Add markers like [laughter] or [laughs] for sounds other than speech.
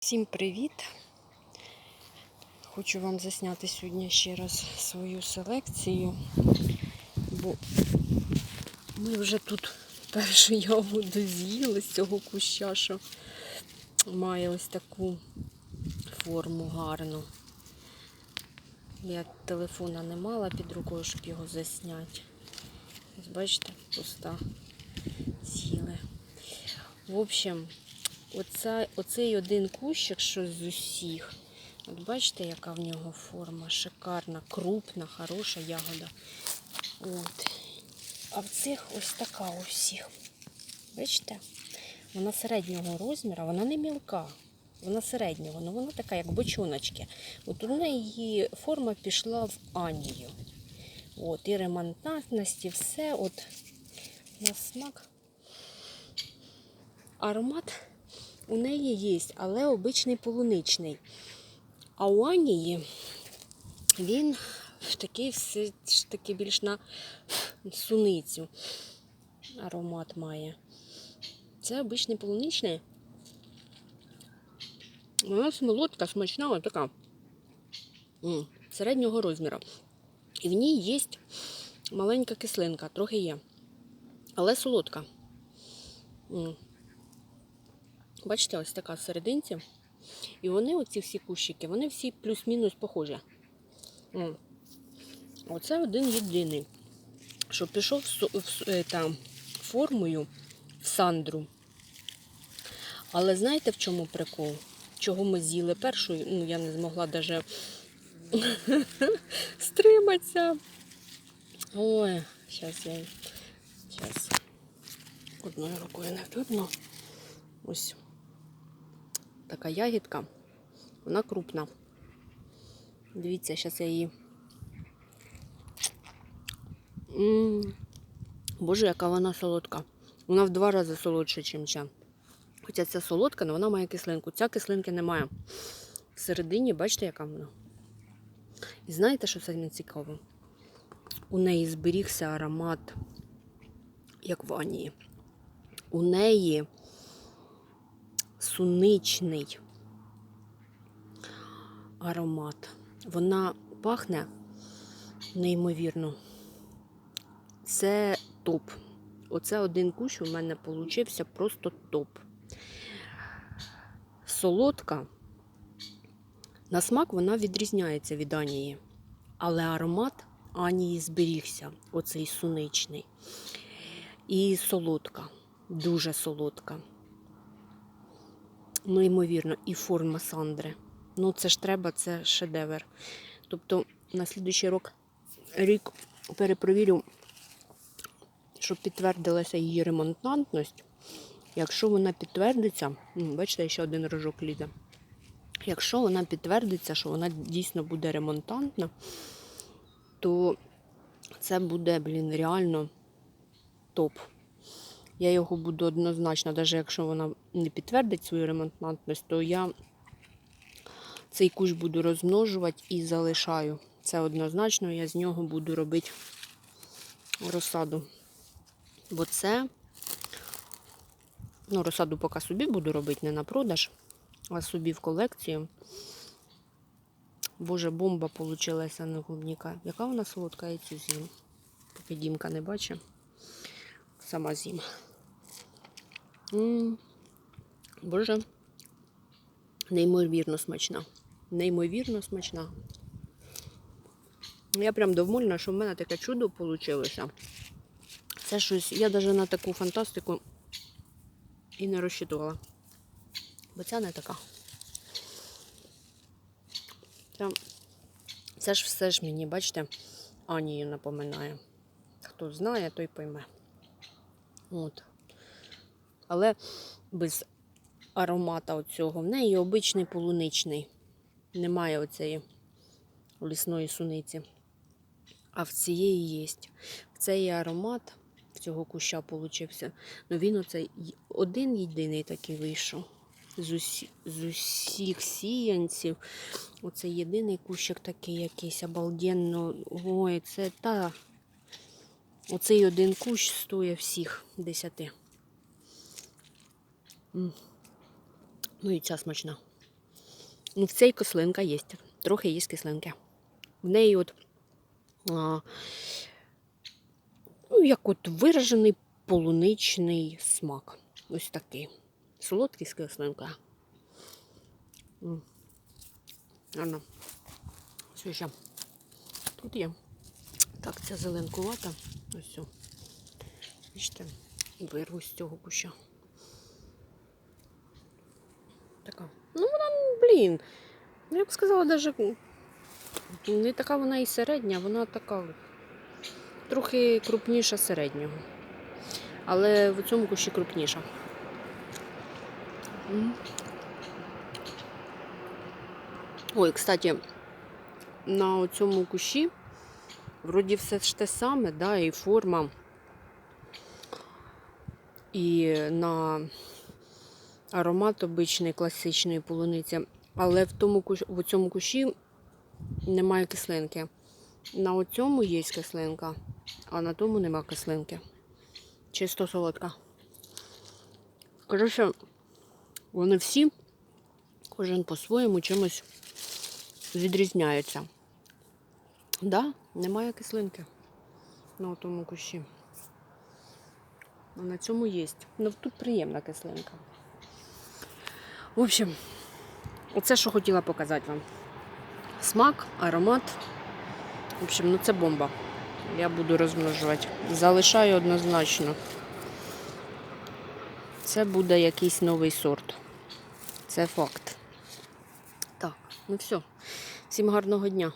Всім привіт! Хочу вам засняти сьогодні ще раз свою селекцію, бо ми вже тут першу ягоду [laughs] з'їли з цього куща, що має ось таку форму гарну. Я телефона не мала під рукою, щоб його засняти. Ось бачите, пуста з'їли. В общем, Оце, оцей один кущик, що з усіх. От бачите, яка в нього форма шикарна, крупна, хороша ягода. От. А в цих ось така у всіх. Бачите? Вона середнього розміру, вона не мілка, вона середнього, але вона така, як бочоночки. От у неї форма пішла в Анію. От, і ремонтантність, і все. От на смак. Аромат у неї є, але обичний полуничний. А у Анії він такий все ж таки більш на суницю аромат має. Це обичний полуничний. Вона смолодка, смачна, ось така середнього розміру. І в ній є маленька кислинка, трохи є. Але солодка. Бачите, ось така серединці. І вони, оці всі кущики, вони всі плюс-мінус похожі. Оце один єдиний, що пішов е, та, формою в сандру. Але знаєте, в чому прикол? Чого ми з'їли першою? Ну, я не змогла навіть [laughs] стриматися. Ой, зараз я. Одною рукою не видно. Ось така ягідка. Вона крупна. Дивіться, зараз я її. М, Боже, яка вона солодка. Вона в два рази солодша, ніж ця. Хоча ця солодка, але вона має кислинку. Ця кислинки немає. Всередині, бачите, яка вона? І знаєте, що саме цікаво? У неї зберігся аромат, як в Анії. У неї суничний аромат. Вона пахне неймовірно. Це топ. Оце один кущ у мене получився просто топ. Солодка. На смак вона відрізняється від Анії. Але аромат Анії зберігся, оцей суничний. І солодка, дуже солодка. Неймовірно, і форма Сандри. Ну, це ж треба, це шедевр. Тобто на слідуючий рок, рік перепровірю, щоб підтвердилася її ремонтантність. Якщо вона підтвердиться, бачите, ще один рожок лізе. Якщо вона підтвердиться, що вона дійсно буде ремонтантна, то це буде, блін, реально топ. Я його буду однозначно, навіть якщо вона не підтвердить свою ремонтантність, то я цей кущ буду розмножувати і залишаю. Це однозначно, я з нього буду робити розсаду. Бо це, ну, розсаду поки собі буду робити, не на продаж, а собі в колекцію. Боже, бомба получилася на клубніка. Яка вона солодка я цю з'їм. Поки Дімка не бачить. Сама з'їм. Боже, неймовірно смачна. Неймовірно смачна. Я прям довольна, що в мене таке чудо вийшло. Це щось, я навіть на таку фантастику і не розчитувала. Бо ця не така. Це, це ж все ж мені, бачите, Анію напоминає. Хто знає, той пойме. От. Але без аромата оцього. В неї обичний полуничний. Немає оцеї лісної суниці. А в цієї є. В цей аромат в цього куща получився. Ну він оцей один єдиний такий вийшов. З, усі, з усіх сіянців. Оце єдиний кущик такий якийсь обалденно. Ой, це та. Оцей один кущ стоїть всіх десяти. Ну і ця смачна. Ну, в цій кислинка є. Трохи є кислинки. В неї от, а, ну, як от виражений полуничний смак. Ось такий. Солодкий з кислинкою. Гарно. Все. Тут є. Так, це зеленкувата. Ось. Бачите, вирву з цього куща. Така. Ну, вона, блін. ну, Я б сказала, навіть не така вона і середня, вона така трохи крупніша середнього. Але в цьому кущі крупніша. Ой, кстати, на цьому кущі вроді все ж те саме, да, і форма, і на аромат обичний класичної полуниці. Але в, тому, в цьому кущі немає кислинки. На оцьому є кислинка, а на тому нема кислинки. Чисто солодка. Коротше, вони всі, кожен по-своєму чимось відрізняються. Да, немає кислинки на тому кущі. А на цьому є. Ну тут приємна кислинка. В общем, оце, що хотіла показати вам. Смак, аромат. В общем, ну це бомба. Я буду розмножувати. Залишаю однозначно. Це буде якийсь новий сорт. Це факт. Так, ну все. Всім гарного дня.